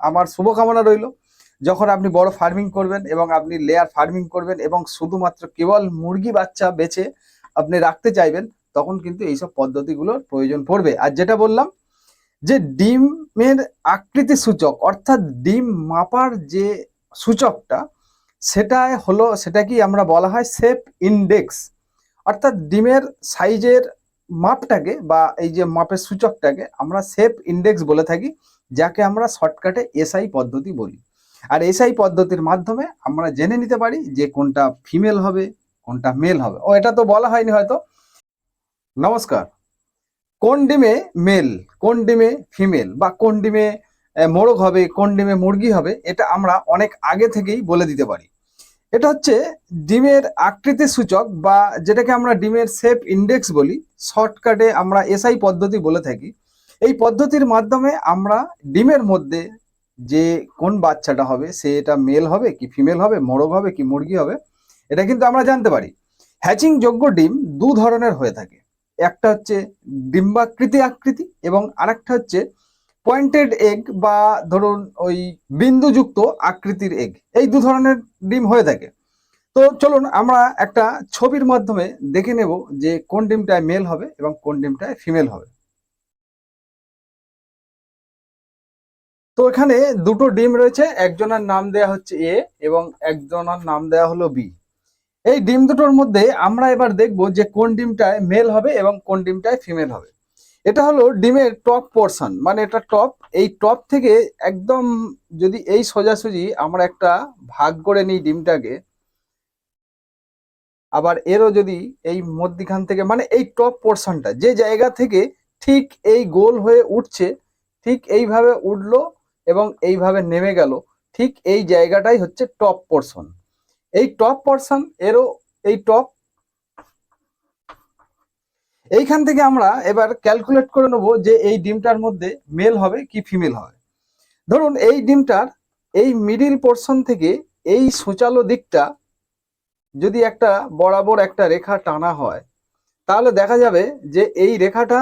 আমার শুভকামনা রইল। যখন আপনি বড় ফার্মিং করবেন এবং আপনি লেয়ার ফার্মিং করবেন এবং শুধুমাত্র কেবল মুরগি বাচ্চা বেছে আপনি রাখতে চাইবেন, তখন কিন্তু এইসব পদ্ধতিগুলোর প্রয়োজন পড়বে। আর যেটা বললাম যে ডিমের আকৃতি সূচক, অর্থাৎ ডিম মাপার যে সূচকটা সেটা হলো সেটা কি আমরা বলা হয় সেফ ইন্ডেক্স অর্থাৎ ডিমের সাইজের মাপটাকে বা এই যে মাপের সূচকটাকে আমরা সেফ ইন্ডেক্স বলে থাকি। যাকে আমরা শর্টকাটে এসআই পদ্ধতি বলি। আর এসআই পদ্ধতির মাধ্যমে আমরা জেনে নিতে পারি যে কোনটা ফিমেল হবে, কোনটা মেল হবে। ও, এটা তো বলা হয়নি হয়তো। নমস্কার। কোন ডিমে মেল, কোন ডিমে ফিমেল বা কোন ডিমে মোরগ হবে, কোন ডিমে মুরগি হবে, এটা আমরা অনেক আগে থেকেই বলে দিতে পারি। এটা হচ্ছে ডিমের আকৃতি সূচক বা যেটাকে আমরা ডিমের সেফ ইন্ডেক্স বলি, শর্টকাটে আমরা এসআই পদ্ধতি বলে থাকি। এই পদ্ধতির মাধ্যমে আমরা ডিমের মধ্যে যে কোন বাচ্চাটা হবে, সে এটা মেল হবে কি ফিমেল হবে, মোরগ হবে কি মুরগি হবে, এটা কিন্তু আমরা জানতে পারি। হ্যাচিং যোগ্য ডিম দু ধরনের হয়ে থাকে। একটা হচ্ছে ডিম্বাকৃতি আকৃতি এবং আরেকটা হচ্ছে পয়েন্টেড এগ বা ধরুন ওই বিন্দুযুক্ত আকৃতির এগ এই দু ধরনের ডিম হয়ে থাকে। তো চলুন আমরা একটা ছবির মাধ্যমে দেখে নেব যে কোন ডিমটায় মেল হবে এবং কোন ডিমটায় ফিমেল হবে। তো এখানে দুটো ডিম রয়েছে, একজনের নাম দেয়া হচ্ছে এ এবং একজনের নাম দেয়া হলো বি। এই ডিম দুটোর মধ্যে আমরা এবার দেখব যে কোন ডিমটায় মেল হবে এবং কোন ডিমটায় ফিমেল হবে। এটা হলো ডিমের টপ পোর্শন মানে এটা টপ এই টপ থেকে একদম যদি এই সোজাসুজি আমরা একটা ভাগ করে নিই ডিমটাকে, আবার এরও যদি এই মধ্যিখান থেকে মানে এই টপ পোর্শনটা যে জায়গা থেকে ঠিক এই গোল হয়ে উঠছে, ঠিক এইভাবে উঠল এবং এইভাবে নেমে গেল। ঠিক এই জায়গাটাই হচ্ছে টপ পোর্শন এই টপ পোর্শন এরও এই টপ এইখান থেকে আমরা এবার ক্যালকুলেট করে নেব যে এই ডিমটার মধ্যে মেল হবে কি ফিমেল হবে। ধরুন এই ডিমটার এই মিডিল পোর্শন থেকে এই সুচালো দিকটা যদি একটা বরাবর একটা রেখা টানা হয়, তাহলে দেখা যাবে যে এই রেখাটা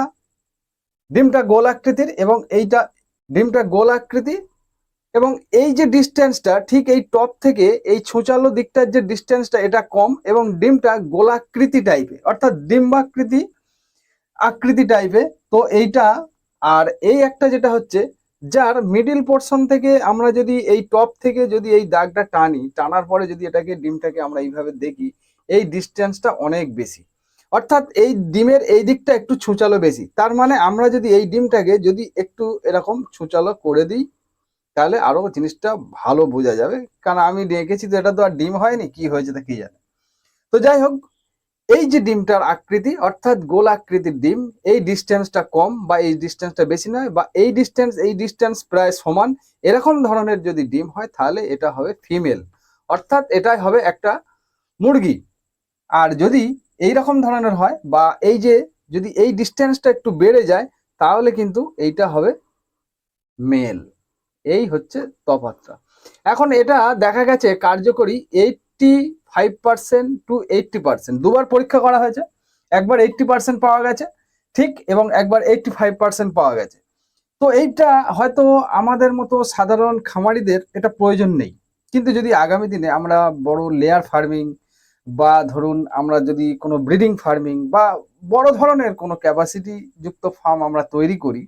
ডিমটা গোল আকৃতির এবং এইটা ডিমটা গোল আকৃতি এবং এই যে ডিস্টেন্সটা ঠিক এই টপ থেকে এই ছোচালো দিকটার যে ডিস্টেন্সটা এটা কম এবং ডিমটা গোলাকৃতি টাইপের অর্থাৎ ডিম্বাকৃতি আকৃতি টাইপের তো এইটা, আর এই একটা যেটা হচ্ছে, যার মিডিল পোর্শন থেকে আমরা যদি এই টপ থেকে যদি এই দাগটা টানি, টানার পরে যদি এটাকে, ডিমটাকে আমরা এইভাবে দেখি, এই ডিস্টেন্সটা অনেক বেশি। অর্থাৎ এই ডিমের এই দিকটা একটু ছুঁচালো বেশি। তার মানে আমরা যদি এই ডিমটাকে যদি একটু এরকম ছুঁচালো করে দিই, তাহলে আরও জিনিসটা ভালো বোঝা যাবে। কারণ আমি দেখেছি তো, এটা তো আর ডিম হয়নি, কি হয়েছে তা কি জানে? তো যাই হোক, এই যে ডিমটার আকৃতি, অর্থাৎ গোল আকৃতির ডিম, এই ডিস্টেন্সটা কম বা এই ডিস্টেন্সটা বেশি নয় বা এই ডিস্টেন্স এই ডিস্টেন্স প্রায় সমান, এরকম ধরনের যদি ডিম হয়, তাহলে এটা হবে ফিমেল অর্থাৎ এটাই হবে একটা মুরগি। আর যদি এই রকম ধরনের হয় বা এই যে যদি এই ডিস্টেন্সটা একটু বেড়ে যায়, তাহলে কিন্তু এইটা হবে মেল এই হচ্ছে তফাৎটা। এখন এটা দেখা গেছে কার্যকরী eighty five percent to eighty percent দুবার পরীক্ষা করা হয়েছে, একবার এইটটি পার্সেন্ট পাওয়া গেছে, ঠিক, এবং একবার এইটটি ফাইভ পার্সেন্ট পাওয়া গেছে। তো এইটা হয়তো আমাদের মতো সাধারণ খামারিদের এটা প্রয়োজন নেই। কিন্তু যদি আগামী দিনে আমরা বড় লেয়ার ফার্মিং বা ধরুন আমরা যদি কোনো ব্রিডিং ফার্মিং বা বড় ধরনের কোনো ক্যাপাসিটি যুক্ত ফার্ম আমরা তৈরি করি,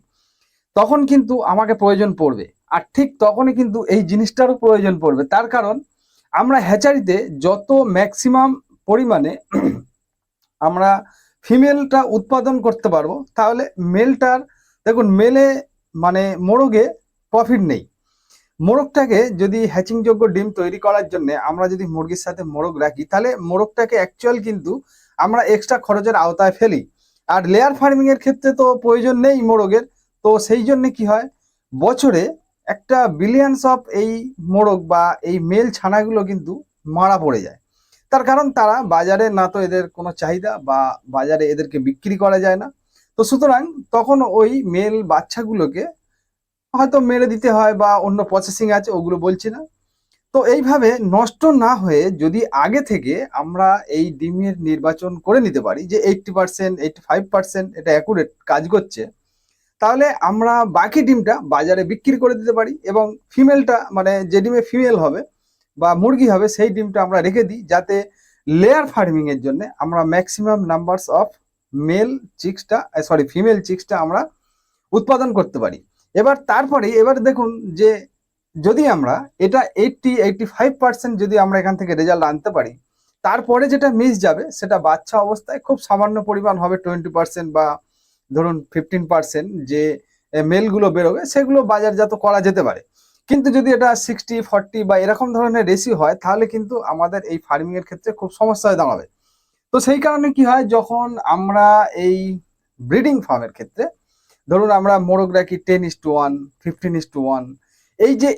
তখন কিন্তু আমাকে প্রয়োজন পড়বে। আর ঠিক তখনই কিন্তু এই জিনিসটারও প্রয়োজন পড়বে। তার কারণ আমরা হ্যাচারিতে যত ম্যাক্সিমাম পরিমাণে আমরা ফিমেলটা উৎপাদন করতে পারব, তাহলে মেলটার দেখুন মেলে মানে মোরগে প্রফিট নেই। মোরগটাকে যদি হ্যাচিংযোগ্য ডিম তৈরি করার জন্য আমরা যদি মুরগির সাথে মোরগ রাখি, তাহলে মোরগটাকে অ্যাকচুয়াল কিন্তু আমরা এক্সট্রা খরচের আওতায় ফেলি। আর লেয়ার ফার্মিং এর ক্ষেত্রে তো প্রয়োজন নেই মোরগের। তো সেই জন্য কি হয়, বছরে একটা বিলিয়নস অফ এই মোরগ বা এই মেল ছানাগুলো কিন্তু মারা পড়ে যায়। তার কারণ তারা বাজারে না তো এদের কোনো চাহিদা বা বাজারে এদেরকে বিক্রি করা যায় না। তো সুতরাং তখন ওই মেল বাচ্চাগুলোকে হয়তো মেরে দিতে হয় বা অন্য প্রসেসিং আছে, ওগুলো বলছি না। তো এইভাবে নষ্ট না হয়ে যদি আগে থেকে আমরা এই ডিমের নির্বাচন করে নিতে পারি, যে eighty percent eighty five percent এটা অ্যাকুরেট কাজ করছে, তাহলে আমরা বাকি ডিমটা বাজারে বিক্রি করে দিতে পারি এবং ফিমেলটা মানে যে ডিমে ফিমেল হবে বা মুরগি হবে, সেই ডিমটা আমরা রেখে দিই, যাতে লেয়ার ফার্মিং এর জন্য আমরা ম্যাক্সিমাম নাম্বারস অফ মেল চিক্সটা সরি ফিমেল চিক্সটা আমরা উৎপাদন করতে পারি। এবার তারপরে, এবার দেখুন যে যদি আমরা এটা এইটটি এইটটি ফাইভ পার্সেন্ট যদি আমরা এখান থেকে রেজাল্ট আনতে পারি, তারপরে যেটা মিস যাবে সেটা বাচ্চা অবস্থায় খুব সামান্য পরিমাণ হবে টোয়েন্টি পার্সেন্ট বা ধরুন ফিফটিন পার্সেন্ট যে মেলগুলো বেরোবে, সেগুলো বাজারজাত করা যেতে পারে। কিন্তু যদি এটা সিক্সটি ফর্টি বা এরকম ধরনের রেসি হয়, তাহলে কিন্তু আমাদের এই ফার্মিংয়ের ক্ষেত্রে খুব সমস্যা হয়ে দাঁড়াবে। তো সেই কারণে কি হয়, যখন আমরা এই ব্রিডিং ফার্মের ক্ষেত্রে ধরুন আমরা মোরগ রাখি ten is two one fifteen is two one এই যে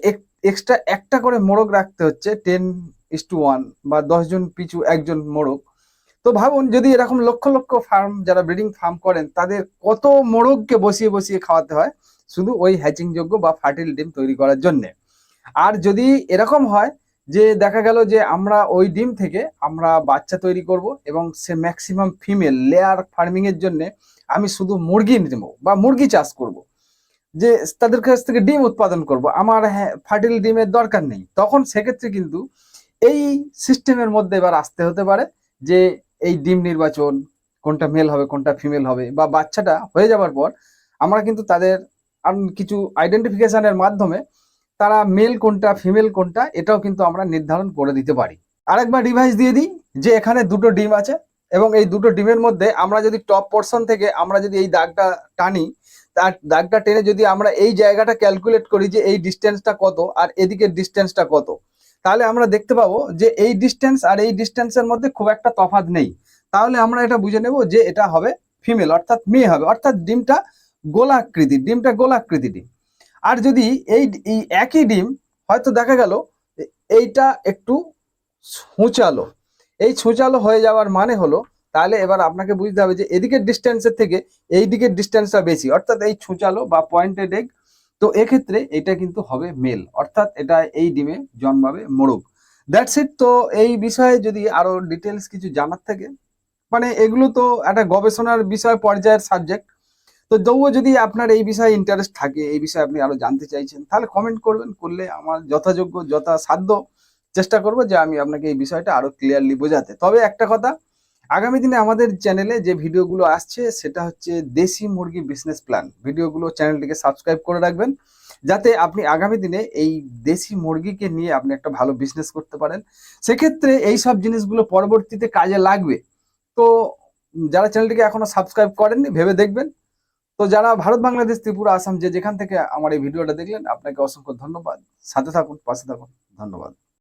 এক্সট্রা একটা করে মোরগ রাখতে হচ্ছে টেন ইস টু ওয়ান বা দশজন পিছু একজন মোরগ। তো ভাবুন, যদি এরকম লক্ষ লক্ষ ফার্ম যারা ব্রিডিং ফার্ম করেন, তাদের কত মোরগকে বসিয়ে বসিয়ে খাওয়াতে হয়? শুধু ওই হ্যাচিং যোগ্য বা ফার্টিল ডিম তৈরি করার জন্য। আর যদি এরকম হয় যে দেখা গেল যে আমরা ওই ডিম থেকে আমরা বাচ্চা তৈরি করব এবং সে ম্যাক্সিমাম ফিমেল লেয়ার ফার্মিংয়ের জন্য আমি শুধু মুরগি নেব বা মুরগি চাষ করব। যে তাদের কাছ থেকে ডিম উৎপাদন করব, আমার হ্যাঁ ফার্টিল ডিমের দরকার নেই। তখন সেক্ষেত্রে কিন্তু এই সিস্টেমের মধ্যে এবার আসতে হতে পারে যে এই ডিম নির্বাচন, কোনটা মেল হবে, কোনটা ফিমেল হবে বা বাচ্চাটা হয়ে যাওয়ার পর আমরা কিন্তু তাদের কিছু আইডেন্টিফিকেশনের মাধ্যমে তারা মেল কোনটা ফিমেল কোনটা, এটাও কিন্তু আমরা নির্ধারণ করে দিতে পারি। আরেকবার ডিভাইস দিয়ে দিই যে এখানে দুটো ডিম আছে এবং এই দুটো ডিমের মধ্যে আমরা যদি টপ পোর্শন থেকে আমরা যদি এই দাগটা টানি, তার দাগটা টেনে যদি আমরা এই জায়গাটা ক্যালকুলেট করি যে এই ডিস্টেন্সটা কত আর এদিকে ডিস্টেন্সটা কত, তাহলে আমরা দেখতে পাবো যে এই ডিস্টেন্স আর এই ডিস্টেন্সের মধ্যে খুব একটা তফাৎ নেই। তাহলে আমরা এটা বুঝে নেব যে এটা হবে ফিমেল অর্থাৎ মেয়ে হবে। অর্থাৎ ডিমটা গোলাকৃতি ডিমটা গোলাকৃতি ডিম। আর যদি এই একই ডিম, হয়তো দেখা গেল, এইটা একটু ছুঁচালো এই ছুঁচালো হয়ে যাওয়ার মানে হলো, তাহলে এবার আপনাকে বুঝতে হবে যে এদিকের ডিস্টেন্সের থেকে এই দিকের ডিস্টেন্সটা বেশি। অর্থাৎ এই ছুঁচালো বা পয়েন্টেড এগ তো এক্ষেত্রে এটা কিন্তু হবে মেল অর্থাৎ এটা এই ডিমে জন্মাবে মোরগ। দ্যাটস ইট তো এই বিষয়ে যদি আরও ডিটেলস কিছু জানার থাকে মানে এগুলো তো একটা গবেষণার বিষয়, পর্যায়ের সাবজেক্ট তো তবুও যদি আপনার এই বিষয়ে ইন্টারেস্ট থাকে, এই বিষয়ে আপনি আরও জানতে চাইছেন, তাহলে কমেন্ট করবেন, করলে আমার যথাযোগ্য, যথাসাধ্য চেষ্টা করব যে আমি আপনাকে এই বিষয়টা আরও ক্লিয়ারলি বোঝাতে। তবে একটা কথা, আগামী দিনে আমাদের চ্যানেলে যে ভিডিওগুলো আসছে, সেটা হচ্ছে দেশি মুরগি বিজনেস প্ল্যান ভিডিওগুলো চ্যানেলটিকে সাবস্ক্রাইব করে রাখবেন, যাতে আপনি আগামী দিনে এই দেশি মুরগিকে নিয়ে আপনি একটা ভালো বিজনেস করতে পারেন। সেক্ষেত্রে এই সব জিনিসগুলো পরবর্তীতে কাজে লাগবে। তো যারা চ্যানেলটিকে এখনও সাবস্ক্রাইব করেননি, ভেবে দেখবেন। তো যারা ভারত, বাংলাদেশ, ত্রিপুরা, আসাম যে যেখান থেকে আমার এই ভিডিওটা দেখলেন, আপনাকে অসংখ্য ধন্যবাদ। সাথে থাকুন, পাশে থাকুন। ধন্যবাদ।